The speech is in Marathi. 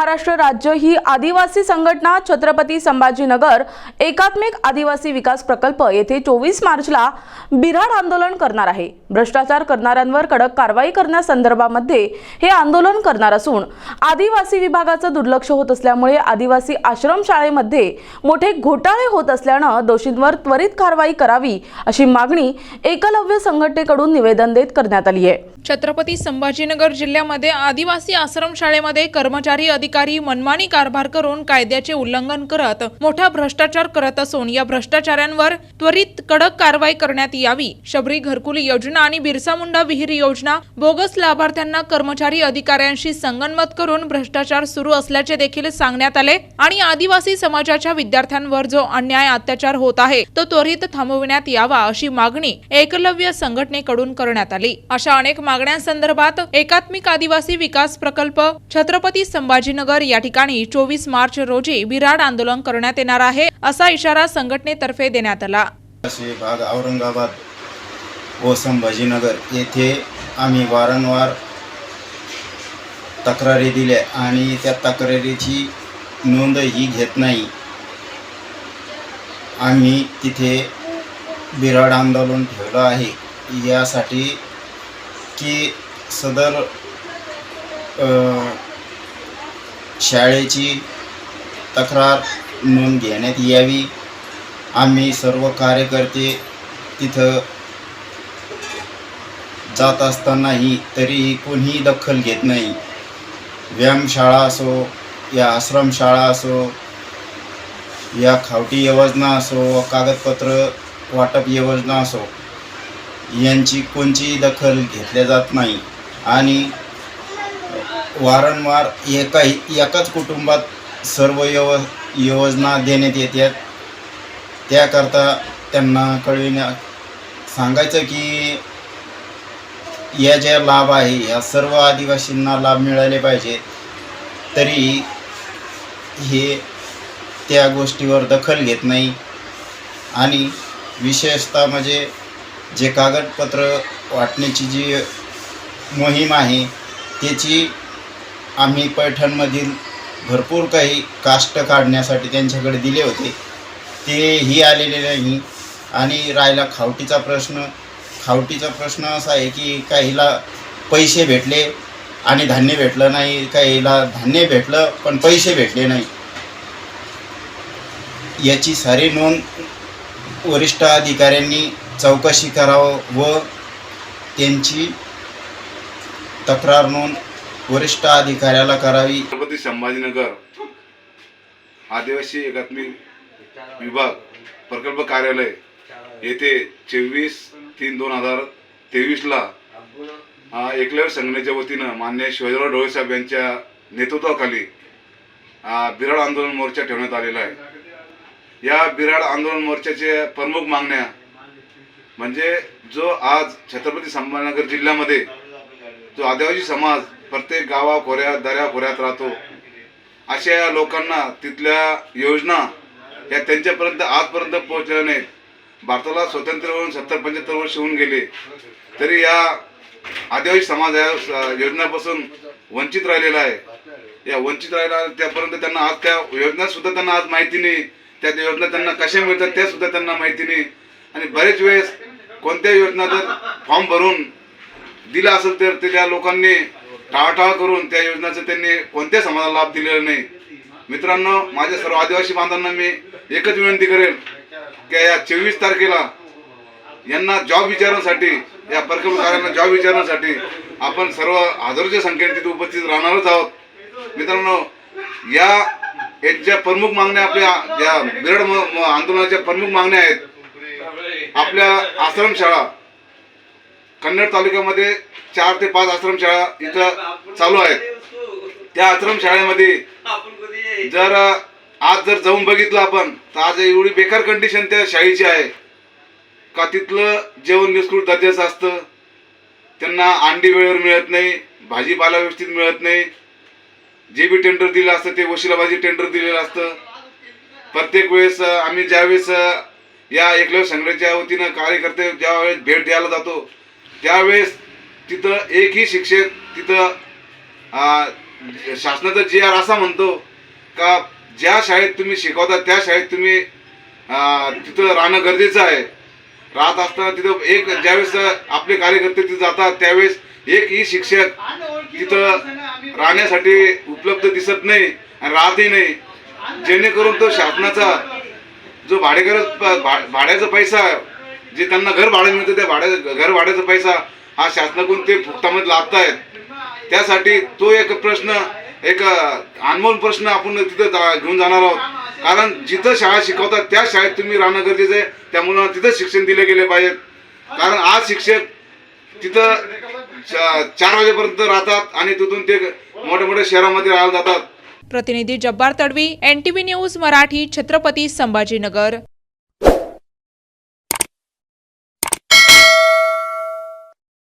महाराष्ट्र राज्य ही आदिवासी संघटना छत्रपती संभाजीनगर एकात्मिक आदिवासी विकास प्रकल्प येथे चोवीस मार्चला बिराड आंदोलन करणार आहे. भ्रष्टाचार करणाऱ्यांवर कडक कारवाई करण्यासंदर्भामध्ये हे आंदोलन करणार असून आदिवासी विभागाचं दुर्लक्ष होत असल्यामुळे आदिवासी आश्रमशाळेमध्ये मोठे घोटाळे होत असल्यानं दोषींवर त्वरित कारवाई करावी अशी मागणी एकलव्य संघटनेकडून निवेदन देत करण्यात आली आहे. छत्रपती संभाजीनगर जिल्ह्यामध्ये आदिवासी आश्रमशाळेमध्ये कर्मचारी अधिक अधिकारी मनमानी कारभार करून कायद्याचे उल्लंघन करत मोठा भ्रष्टाचार करत असून या भ्रष्टाचारांवर त्वरित कडक कारवाई करण्यात यावी. शबरी घरकुल योजना आणि बिरसा मुंडा विहीर योजना बोगस लाभार्थ्यांना कर्मचारी अधिकाऱ्यांशी संगनमत करून भ्रष्टाचार सुरू असल्याचे देखील सांगण्यात आले आणि आदिवासी समाजाच्या विद्यार्थ्यांवर जो अन्याय अत्याचार होत आहे तो त्वरित थांबविण्यात यावा अशी मागणी एकलव्य संघटनेकडून करण्यात आली. अशा अनेक मागण्यांसंदर्भात एकात्मिक आदिवासी विकास प्रकल्प छत्रपती संभाजीनगर या ठिकाणी चोवीस मार्च रोजी बिराड आंदोलन करण्यात येणार आहे असा इशारा संघटनेतर्फे देण्यात आला. असे भाग औरंगाबाद व संभाजीनगर येथे आम्ही वारंवार तक्रारी दिल्या आणि त्या तक्रारीची नोंद ही घेत नाही. आम्ही तिथे बिराड आंदोलन ठेवलं आहे. यासाठी की सदर शाळेची तक्रार नोंद घेण्यात यावी. आम्ही सर्व कार्यकर्ते तिथं जात असतानाही तरीही कोणीही दखल घेत नाही. व्यायामशाळा असो या आश्रमशाळा असो या खावटी योजना असो व कागदपत्र वाटप योजना असो यांची कोणचीही दखल घेतल्या जात नाही. आणि वारंवार एका एकाच कुटुंबात सर्व यव योजना देण्यात येतात. त्याकरता त्यांना कळविण्या सांगायचं की या ज्या लाभ आहे या सर्व आदिवासींना लाभ मिळाले पाहिजे. तरी हे त्या गोष्टीवर दखल घेत नाही. आणि विशेषतः म्हणजे जे कागदपत्र वाटण्याची जी मोहीम आहे त्याची आम्ही पैठणमधील भरपूर काही कास्ट काढण्यासाठी त्यांच्याकडे दिले होते. तेही आलेले नाही. आणि राहिला खावटीचा प्रश्न. खावटीचा प्रश्न असा आहे की काहीला पैसे भेटले आणि धान्य भेटलं नाही. काहीला धान्य भेटलं पण पैसे भेटले नाही. याची सारी नोंद वरिष्ठ अधिकाऱ्यांनी चौकशी करावं व त्यांची तक्रार नोंद वरिष्ठ अधिकाऱ्याला करावी. छत्रपती संभाजीनगर आदिवासी एकात्मिक विभाग प्रकल्प कार्यालय येथे चोवीस तीन दोन हजार तेवीसला एकलव्य संघटनेच्या वतीनं मान्य शिवाजीराव डोळे साहेब यांच्या नेतृत्वाखाली बिराड आंदोलन मोर्चा ठेवण्यात आलेला आहे. या बिराड आंदोलन मोर्चाच्या प्रमुख मागण्या म्हणजे जो आज छत्रपती संभाजीनगर जिल्ह्यामध्ये जो आदिवासी समाज प्रत्येक गावा खोऱ्यात राहतो. अशा या लोकांना तिथल्या योजना या त्यांच्यापर्यंत आजपर्यंत पोहोचल्या नाहीत. भारताला स्वतंत्र होऊन सत्तर पंच्याहत्तर वर्ष होऊन गेले. तरी या आदिवासी समाज या योजनापासून वंचित राहिलेला आहे. या वंचित राहिला त्यापर्यंत त्यांना आज त्या योजना सुद्धा त्यांना आज माहिती नाही. त्या योजना त्यांना कशा मिळतात त्या सुद्धा त्यांना माहिती नाही. आणि बरेच वेळेस कोणत्या योजना जर फॉर्म भरून दिला असेल तर ते त्या लोकांनी टाळाटाळ करून त्या योजनेचा त्यांनी कोणत्याही समाजाला लाभ दिलेला नाही. मित्रांनो माझ्या सर्व आदिवासी बांधवांना मी एकच विनंती करेल की या चोवीस तारखेला यांना जॉब विचारण्यासाठी या प्रकल्प जॉब विचारण्यासाठी आपण सर्व हजारोच्या संख्येने तिथे उपस्थित राहणारच आहोत. मित्रांनो या यांच्या प्रमुख मागण्या आपल्या या बिरड म- म- आंदोलनाच्या प्रमुख मागण्या आहेत. आपल्या आश्रमशाळा कन्नड तालुक्यामध्ये चार ते पाच आश्रमशाळा इथं चालू आहेत. त्या आश्रमशाळेमध्ये जर आज जर जाऊन बघितलं आपण तर आज एवढी बेकार कंडिशन त्या शाळेची आहे. का तिथलं जेवण निष्कृत दर्जाचं असतं. त्यांना अंडी वेळेवर मिळत नाही भाजीपाला व्यवस्थित मिळत नाही. जे बी टेंडर दिलं असतं ते वशिलाबाजी टेंडर दिलेलं असतं. प्रत्येक वेळेस आम्ही ज्यावेळेस या एकलव्य संघटनेच्या वतीनं कार्यकर्ते ज्यावेळेस भेट द्यायला जातो त्यावेळेस तिथं एकही शिक्षक तिथं शासनाचा जी आर असा म्हणतो का ज्या शाळेत तुम्ही शिकवता त्या शाळेत तुम्ही तिथं राहणं गरजेचं आहे. राहत असताना तिथं एक ज्यावेळेस आपले कार्यकर्ते तिथे जातात त्यावेळेस एकही शिक्षक तिथं राहण्यासाठी उपलब्ध दिसत नाही आणि राहतही नाही. जेणेकरून तो शासनाचा जो भाडेकर भा- भाड्याचा पैसा जे त्यांना घर भाडं मिळतं त्या भाड्या घर भाड्याचा पैसा हा शासनाकडून ते फुकटामध्ये लाभतायत त्यासाठी तो एक प्रश्न एक अनमोल प्रश्न आपण तिथं जा- घेऊन जाणार आहोत. कारण जिथं शाळा शिकवतात त्या शाळेत तुम्ही राहणं गरजेचं आहे. त्या मुलांना तिथं शिक्षण दिले गेले पाहिजेत कारण आज शिक्षक तिथं चार वाजेपर्यंत राहतात आणि तिथून ते मोठ्या मोठ्या शहरामध्ये राहायला जातात. प्रतिनिधी Jabbar Tadvi N T news Marathi Chhatrapati Sambhajinagar.